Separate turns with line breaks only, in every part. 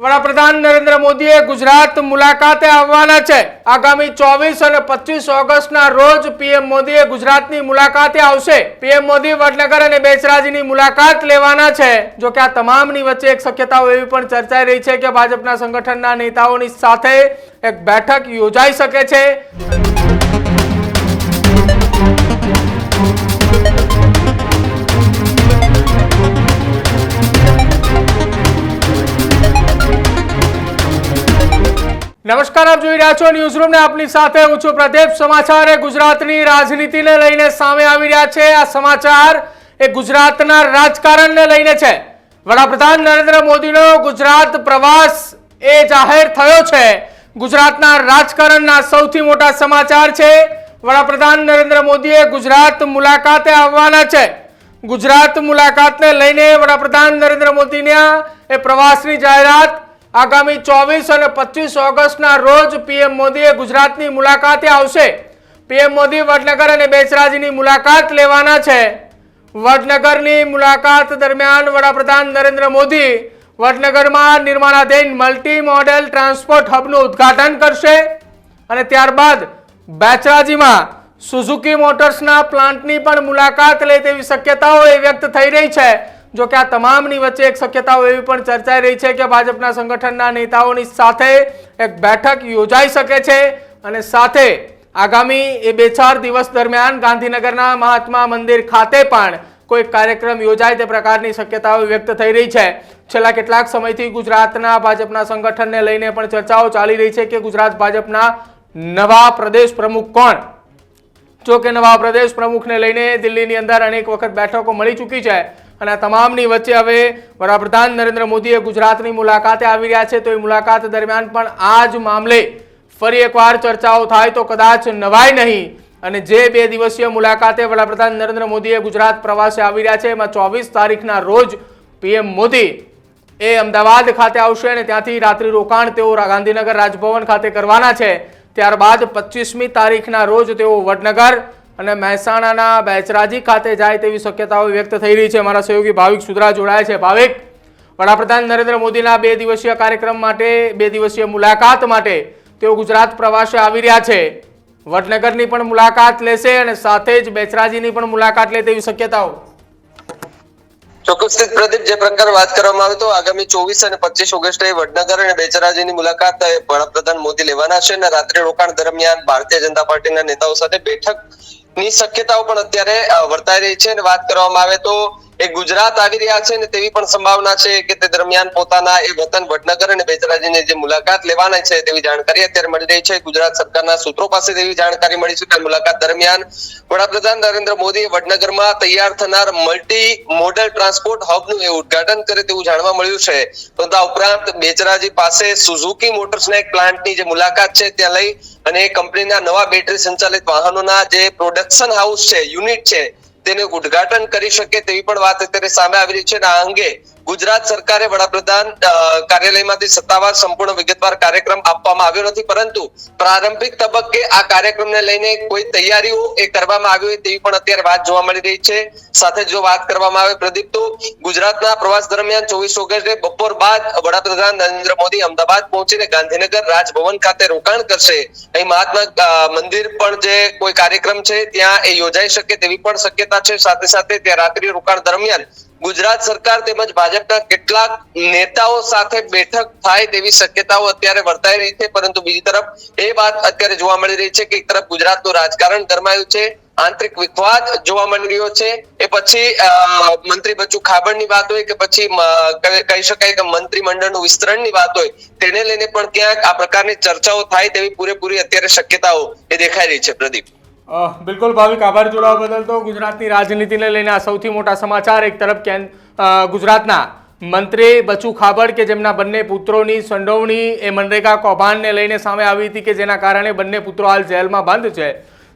વડાપ્રધાન નરેન્દ્ર મોદીએ ગુજરાત મુલાકાતે આવવાના છે. આગામી ચોવીસ અને પચીસ ઓગસ્ટના રોજ પીએમ મોદીએ ગુજરાતની મુલાકાતે આવશે. પીએમ મોદી વડનગર અને બેચરાજીની મુલાકાત લેવાના છે. જો કે આ તમામની વચ્ચે એક શક્યતાઓ એવી પણ ચર્ચાઈ રહી છે કે ભાજપના સંગઠનના નેતાઓની સાથે એક બેઠક યોજાઈ શકે છે. નમસ્કાર, આપ જોઈ રહ્યા છો ન્યૂઝ રૂમ ને આપની સાથે હું છું પ્રદીપ. સમાચાર એ ગુજરાતની રાજનીતિને લઈને સામે આવી રહ્યા છે. આ સમાચાર એ ગુજરાતના રાજકારણને લઈને છે. વડાપ્રધાન નરેન્દ્ર મોદીનો ગુજરાત પ્રવાસ એ જાહેર થયો છે. ગુજરાતના રાજકારણના સૌથી મોટા સમાચાર છે. વડાપ્રધાન નરેન્દ્ર મોદીએ ગુજરાત મુલાકાતે આવવાના છે. ગુજરાત મુલાકાતને લઈને વડાપ્રધાન નરેન્દ્ર મોદીના એ પ્રવાસની જાહેરાત આગામી ચોવીસ અને પચીસ ઓગસ્ટના રોજ પીએમ મોદીએ ગુજરાતની મુલાકાતે આવશે. પીએમ મોદી વડનગર અને બેચરાજીની મુલાકાત લેવાના છે. વડનગરની મુલાકાત દરમિયાન વડાપ્રધાન નરેન્દ્ર મોદી વડનગરમાં નિર્માણાધીન મલ્ટી મોડેલ ટ્રાન્સપોર્ટ હબનું ઉદ્ઘાટન કરશે અને ત્યારબાદ બેચરાજીમાં સુઝુકી મોટર્સના પ્લાન્ટની પણ મુલાકાત લે તેવી શક્યતાઓ એ વ્યક્ત થઈ રહી છે. જો કે આ તમામની વચ્ચે એક શક્યતાઓ એવી પણ ચર્ચાઈ રહી છે કે ભાજપના સંગઠનના નેતાઓની સાથે એક બેઠક યોજાઈ શકે છે અને સાથે આગામી એ બે ચાર દિવસ દરમિયાન ગાંધીનગરના મહાત્મા મંદિર ખાતે પણ કોઈ કાર્યક્રમ યોજાય તે પ્રકારની શક્યતાઓ વ્યક્ત થઈ રહી છે. છેલ્લા કેટલાક સમયથી ગુજરાતના ભાજપના સંગઠનને લઈને પણ ચર્ચાઓ ચાલી રહી છે કે ગુજરાત ભાજપના નવા પ્રદેશ પ્રમુખ કોણ? જો કે નવા પ્રદેશ પ્રમુખને લઈને દિલ્હીની અંદર અનેક વખત બેઠકો મળી ચૂકી છે. અને આ તમામની વચ્ચે હવે વડાપ્રધાન નરેન્દ્ર મોદીએ ગુજરાતની મુલાકાતે આવી રહ્યા છે. તો એ મુલાકાત દરમિયાન પણ આ જ મામલે ફરી એકવાર ચર્ચાઓ થાય તો કદાચ નવાય નહીં. અને જે બે દિવસીય મુલાકાતે વડાપ્રધાન નરેન્દ્ર મોદીએ ગુજરાત પ્રવાસે આવી રહ્યા છે, એમાં ચોવીસ તારીખના રોજ પીએમ મોદી એ અમદાવાદ ખાતે આવશે અને ત્યાંથી રાત્રિ રોકાણ તેઓ ગાંધીનગર રાજભવન ખાતે કરવાના છે. ત્યારબાદ પચીસમી તારીખના રોજ તેઓ વડનગર અને મહેસાણાના બેચરાજી ખાતે જાય તેવી શક્યતાઓ વ્યક્ત થઈ રહી છે. મારા સહયોગી ભાવિક સુધરા જોડાયા છે. ભાવિક, વડાપ્રધાન નરેન્દ્ર મોદીના બે દિવસીય કાર્યક્રમ માટે, બે દિવસીય મુલાકાત માટે તેઓ ગુજરાત પ્રવાસે આવી રહ્યા છે. વડનગરની પણ મુલાકાત લેશે અને સાથે જ બેચરાજીની પણ મુલાકાત લે તેવી શક્યતાઓ.
ચોક્કસ પ્રદીપ, જે પ્રકારે વાત કરવામાં આવે તો આગામી ચોવીસ અને પચીસ ઓગસ્ટે વડનગર અને બેચરાજીની મુલાકાત વડાપ્રધાન મોદી લેવાના છે. અને રાત્રે રોકાણ દરમિયાન ભારતીય જનતા પાર્ટીના નેતાઓ સાથે બેઠક ની શક્યતાઓ પણ અત્યારે વર્તાઈ રહી છે અને વાત કરવામાં આવે તો એ ગુજરાત આવી રહ્યા છે ને તેવી પણ સંભાવના છે કે તે દરમિયાન પોતાના એ વતન વડનગર અને બેચરાજીની જે મુલાકાત લેવાના છે તેવી જાણકારી અત્યારે મળી રહી છે. ગુજરાત સરકારના સૂત્રો પાસે તેવી જાણકારી મળી છે કે મુલાકાત દરમિયાન વડાપ્રધાન નરેન્દ્ર મોદી વડનગરમાં તૈયાર થનાર મલ્ટી મોડલ ટ્રાન્સપોર્ટ હબનું એ ઉદ્ઘાટન કરે તેવું જાણવા મળ્યું છે. પરંતુ આ ઉપરાંત બેચરાજી પાસે સુઝુકી મોટર્સના એક પ્લાન્ટની જે મુલાકાત છે ત્યાં લઈ અને કંપનીના નવા બેટરી સંચાલિત વાહનોના જે પ્રોડક્શન હાઉસ છે, યુનિટ છે તેને ઉદ્ઘાટન કરી શકે તેવી પણ વાત અત્યારે સામે આવી રહી છે. અને અંગે ગુજરાત સરકારે વડાપ્રધાન કાર્યાલયમાંથી સત્તાવાર, સંપૂર્ણ, વિગતવાર કાર્યક્રમ આપવામાં આવ્યો નથી, પરંતુ પ્રારંભિક તબક્કે આ કાર્યક્રમને લઈને કોઈ તૈયારીઓ એ કરવામાં આવી હોય તેવી પણ અત્યારે વાત જોવા મળી રહી છે. સાથે જો વાત કરવામાં આવે પ્રદીપ, તો ગુજરાતના પ્રવાસ દરમિયાન ચોવીસ ઓગસ્ટે બપોર બાદ વડાપ્રધાન નરેન્દ્ર મોદી અમદાવાદ પહોંચીને ગાંધીનગર રાજભવન ખાતે રોકાણ કરશે. અહીં મહાત્મા મંદિર પણ જે કોઈ કાર્યક્રમ છે, ત્યાં એ યોજાઈ શકે તેવી પણ શક્યતા છે. સાથે સાથે ત્યાં રાત્રિ રોકાણ દરમિયાન ગુજરાત સરકાર તેમજ ભાજપના કેટલાક નેતાઓ સાથે બેઠક થાય તેવી શક્યતાઓ અત્યારે વર્તાઈ રહી છે. પરંતુ બીજી તરફ એ વાત અત્યારે જોવા મળી રહી છે કે એક તરફ ગુજરાતનું રાજકારણ ગરમાયું છે, આંતરિક વિખવાદ જોવા મળી રહ્યો છે. એ પછી મંત્રી બચુ ખાબડની વાત હોય કે પછી કહી શકાય કે મંત્રીમંડળનું વિસ્તરણની વાત હોય, તેને લઈને પણ ક્યાંક આ પ્રકારની ચર્ચાઓ થાય તેવી પૂરેપૂરી અત્યારે શક્યતાઓ એ દેખાઈ રહી છે, પ્રદીપ.
બિલકુલ ભાવિક, આભાર જોડાવા બદલ તો ગુજરાતની રાજનીતિને લઈને આ સૌથી મોટા સમાચાર. એક તરફ ગુજરાતના મંત્રી બચુ ખાબડ કે જેમના બંને પુત્રોની સંડોવણી એ મનરેગા કૌભાંડને લઈને સામે આવી હતી કે જેના કારણે બંને પુત્રો હાલ જેલમાં બંધ છે.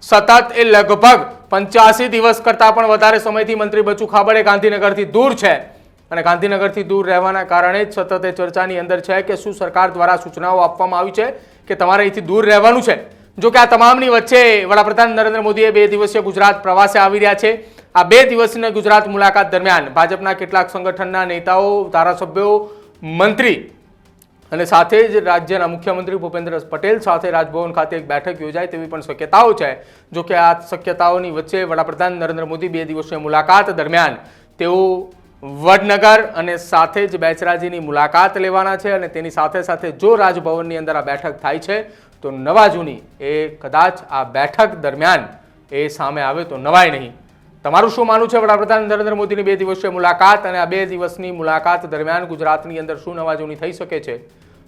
સતત એ લગભગ પંચ્યાસી દિવસ કરતાં પણ વધારે સમયથી મંત્રી બચુ ખાબડ એ ગાંધીનગરથી દૂર છે. અને ગાંધીનગરથી દૂર રહેવાના કારણે જ સતત એ ચર્ચાની અંદર છે કે શું સરકાર દ્વારા સૂચનાઓ આપવામાં આવી છે કે તમારે અહીંથી દૂર રહેવાનું છે. જો કે આ તમામની વચ્ચે વડાપ્રધાન નરેન્દ્ર મોદીએ બે દિવસીય ગુજરાત પ્રવાસે આવી રહ્યા છે. આ બે દિવસની ગુજરાત મુલાકાત દરમિયાન ભાજપના કેટલાક સંગઠનના નેતાઓ, ધારાસભ્યો, મંત્રી અને સાથે જ રાજ્યના મુખ્યમંત્રી ભૂપેન્દ્ર પટેલ સાથે રાજભવન ખાતે એક બેઠક યોજાય તેવી પણ શક્યતાઓ છે. જો કે આ શક્યતાઓની વચ્ચે વડાપ્રધાન નરેન્દ્ર મોદી બે દિવસીય મુલાકાત દરમિયાન તેઓ વડનગર અને સાથે જ બેચરાજીની મુલાકાત લેવાના છે અને તેની સાથે સાથે જો રાજભવનની અંદર આ બેઠક થાય છે તો નવા જૂની એ કદાચ આ બેઠક દરમિયાન એ સામે આવે તો નવાય નહીં. તમારું શું માનવું છે વડાપ્રધાન નરેન્દ્ર મોદીની બે દિવસીય મુલાકાત અને આ બે દિવસની મુલાકાત દરમિયાન ગુજરાતની અંદર શું નવા જૂની થઈ શકે છે?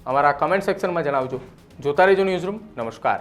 અમારા કમેન્ટ સેક્શનમાં જણાવજો. જોતા રહેજો ન્યૂઝરૂમ નમસ્કાર.